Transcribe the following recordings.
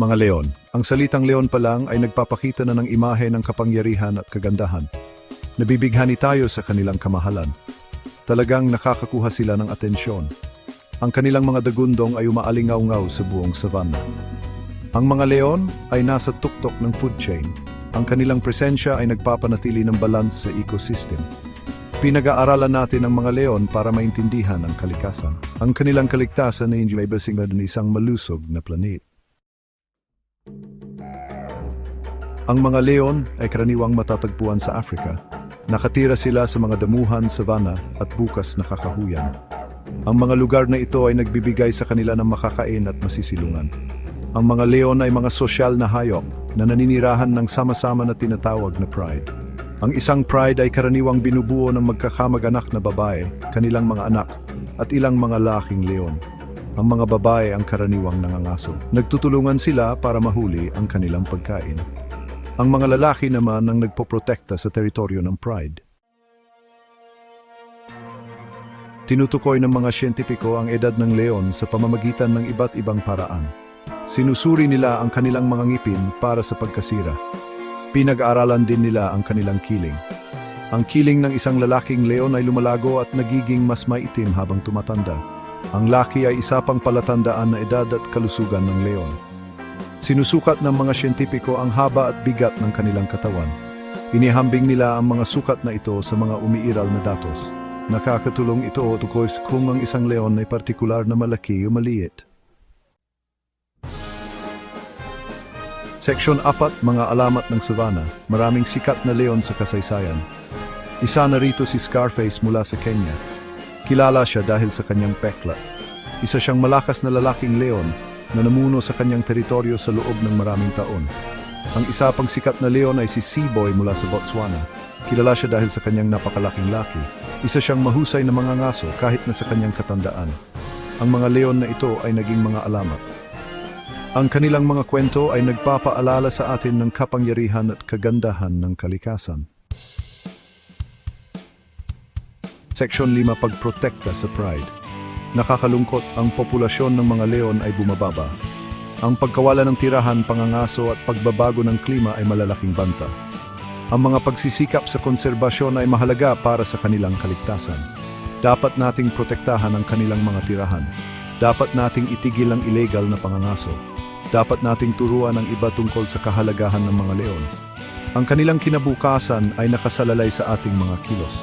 Mga leon. Ang salitang leon pa lang ay nagpapakita na ng imahe ng kapangyarihan at kagandahan. Nabibighani tayo sa kanilang kamahalan. Talagang nakakakuha sila ng atensyon. Ang kanilang mga dagundong ay umaalingaw-ngaw sa buong savanna. Ang mga leon ay nasa tuktok ng food chain. Ang kanilang presensya ay nagpapanatili ng balance sa ecosystem. Pinag-aaralan natin ang mga leon para maintindihan ang kalikasan. Ang kanilang kaligtasan ay hindi may basing na ng isang malusog na planet. Ang mga leon ay karaniwang matatagpuan sa Africa. Nakatira sila sa mga damuhan, savanna at bukas na kakahuyan. Ang mga lugar na ito ay nagbibigay sa kanila ng makakain at masisilungan. Ang mga leon ay mga sosyal na hayop na naninirahan ng sama-sama na tinatawag na pride. Ang isang pride ay karaniwang binubuo ng magkakamag-anak na babae, kanilang mga anak, at ilang mga laking leon. Ang mga babae ang karaniwang nangangaso. Nagtutulungan sila para mahuli ang kanilang pagkain. Ang mga lalaki naman ang nagpoprotekta sa teritoryo ng pride. Tinutukoy ng mga siyentipiko ang edad ng leon sa pamamagitan ng iba't ibang paraan. Sinusuri nila ang kanilang mga ngipin para sa pagkasira. Pinag-aaralan din nila ang kanilang kiling. Ang kiling ng isang lalaking leon ay lumalago at nagiging mas maitim habang tumatanda. Ang laki ay isa pang palatandaan na edad at kalusugan ng leon. Sinusukat ng mga siyentipiko ang haba at bigat ng kanilang katawan. Inihambing nila ang mga sukat na ito sa mga umiiral na datos. Nakakatulong ito tukoy kung ang isang leon ay partikular na malaki o maliit. Seksyon 4, mga alamat ng savanna. Maraming sikat na leon sa kasaysayan. Isa na rito si Scarface mula sa Kenya. Kilala siya dahil sa kanyang peklat. Isa siyang malakas na lalaking leon na namuno sa kanyang teritoryo sa loob ng maraming taon. Ang isa pang sikat na leon ay si Seaboy mula sa Botswana. Kilala siya dahil sa kanyang napakalaking laki. Isa siyang mahusay na mga ngaso kahit na sa kanyang katandaan. Ang mga leon na ito ay naging mga alamat. Ang kanilang mga kwento ay nagpapaalala sa atin ng kapangyarihan at kagandahan ng kalikasan. Seksyon 5 Pagprotekta sa Pride Nakakalungkot ang populasyon ng mga leon ay bumababa. Ang pagkawala ng tirahan, pangangaso at pagbabago ng klima ay malalaking banta. Ang mga pagsisikap sa konserbasyon ay mahalaga para sa kanilang kaligtasan. Dapat nating protektahan ang kanilang mga tirahan. Dapat nating itigil ang illegal na pangangaso. Dapat nating turuan ang iba tungkol sa kahalagahan ng mga leon. Ang kanilang kinabukasan ay nakasalalay sa ating mga kilos.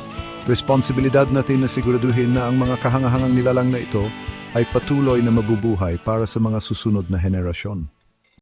Responsibilidad natin na siguraduhin na ang mga kahangahangang nilalang na ito ay patuloy na mabubuhay para sa mga susunod na henerasyon.